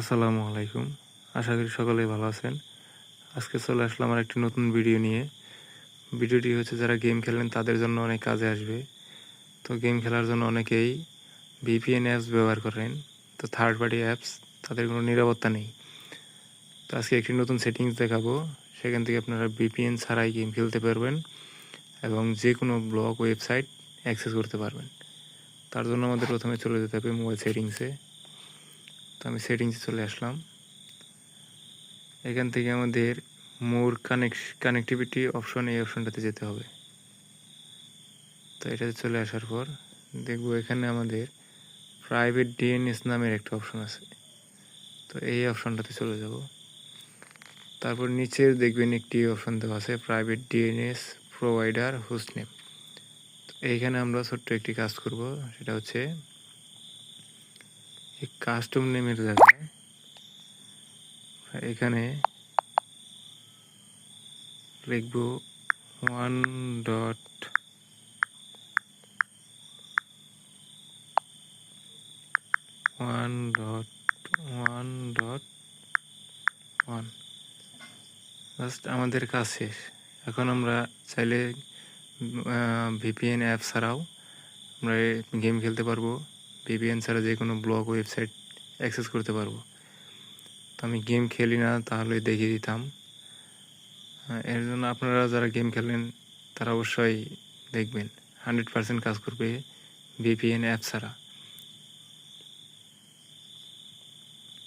আসসালামু আলাইকুম। আশা করি সকলে ভালো আছেন। আজকে চলে আসলাম আমার একটি নতুন ভিডিও নিয়ে। ভিডিওটি হচ্ছে যারা গেম খেলেন তাদের জন্য অনেক কাজে আসবে। তো গেম খেলার জন্য অনেকেই ভিপিএন অ্যাপস ব্যবহার করেন। তো থার্ড পার্টি অ্যাপস তাদের কোনো নিরাপত্তা নেই। তো আজকে একটি নতুন সেটিংস দেখাবো। সেখান থেকে আপনারা ভিপিএন ছাড়াই গেম খেলতে পারবেন এবং যে কোনো ব্লগ ওয়েবসাইট অ্যাক্সেস করতে পারবেন। তার জন্য আমাদের প্রথমে চলে যেতে হবে মোবাইল সেটিংসে তো আমি সেটিংসে চলে আসলাম। এখান থেকে আমাদের মোর কানেক্ট কানেক্টিভিটি অপশন এই অপশনটাতে যেতে হবে। তো এটাতে চলে আসার পর দেখব এখানে আমাদের প্রাইভেট ডিএনএস নামের একটা অপশন আছে। তো এই অপশনটাতে চলে যাব। তারপর নিচে দেখবেন একটি অপশন দেওয়া আছে private DNS provider host name এইখানে আমরা ছোট্ট একটি কাজ করব, সেটা হচ্ছে কাস্টম নেমের জায়গায় এখানে লিখব one dot one dot one dot one just আমাদের কাজ শেষ। এখন আমরা চাইলে ভিপিএন অ্যাপ ছাড়াও আমরা গেম খেলতে পারব। ভিপিএন ছাড়া যে কোনো ব্লগ ওয়েবসাইট অ্যাক্সেস করতে পারব। তো আমি গেম খেলি না, তাহলে দেখিয়ে দিতাম। এর জন্য আপনারা যারা গেম খেলেন, তারা অবশ্যই দেখবেন। হান্ড্রেড পার্সেন্ট কাজ করবে ভিপিএন অ্যাপ ছাড়া।